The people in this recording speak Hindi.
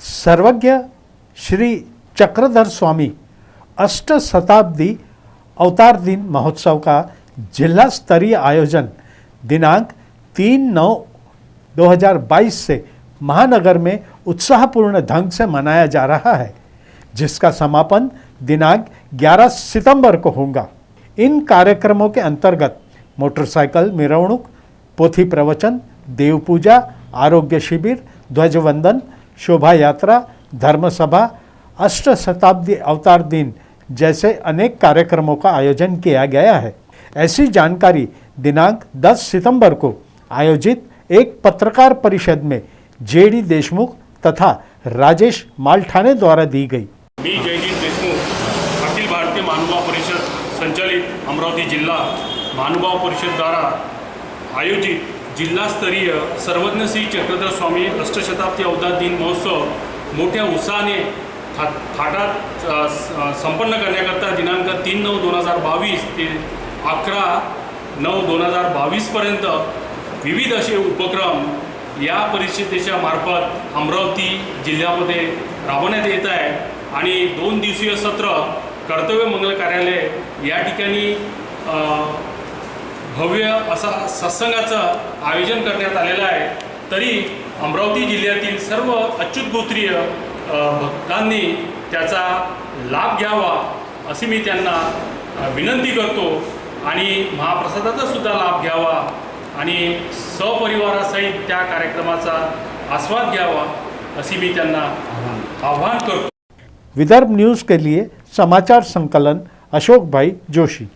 सर्वज्ञ श्री चक्रधर स्वामी अष्ट शताब्दी अवतार दिन महोत्सव का जिला स्तरीय आयोजन दिनांक तीन नौ 2022 से महानगर में उत्साहपूर्ण ढंग से मनाया जा रहा है, जिसका समापन दिनांक 11 सितंबर को होगा। इन कार्यक्रमों के अंतर्गत मोटरसाइकिल, मिरवणूक, पोथी प्रवचन, देव पूजा, आरोग्य शिविर, ध्वजवंदन शोभा यात्रा धर्मसभा अष्ट शताब्दी अवतार दिन जैसे अनेक कार्यक्रमों का आयोजन किया गया है। ऐसी जानकारी दिनांक 10 सितंबर को आयोजित एक पत्रकार परिषद में जेडी देशमुख तथा राजेश मालठाणे द्वारा दी गई। मी जयदीप देशमुख, अखिल भारतीय महानुभाव परिषद संचालित अमरावती जिल्हा महानुभाव परिषदद्वारा आयोजित जिल्हास्तरीय सर्वज्ञ श्री चक्रधर स्वामी अष्टशताब्दी अवतार दिन महोत्सव मोठ्या उत्साहाने था थाटात स- संपन्न करण्याकरता दिनांक तीन नऊ दोन हजार बावीस ते अकरा नऊ दोन हजार बावीसपर्यंत विविध असे उपक्रम या परिषदेच्या मार्फत अमरावती जिल्ह्यामध्ये राबवण्यात येत आहे आणि दोन दिवसीय सत्र कर्तव्य मंगल कार्यालय या ठिकाणी भव्य असा सत्संगाचं आयोजन करण्यात आलेलं आहे. तरी अमरावती जिल्ह्यातील सर्व अच्युत गोत्रीय भक्तांनी त्याचा लाभ घ्यावा अशी मी त्यांना विनंती करतो आणि महाप्रसादाचा सुद्धा लाभ घ्यावा आणि सपरिवारासहित त्या कार्यक्रमाचा आस्वाद घ्यावा अशी मी त्यांना आव्हान करतो. विदर्भ न्यूज़ के लिए समाचार संकलन अशोक भाई जोशी.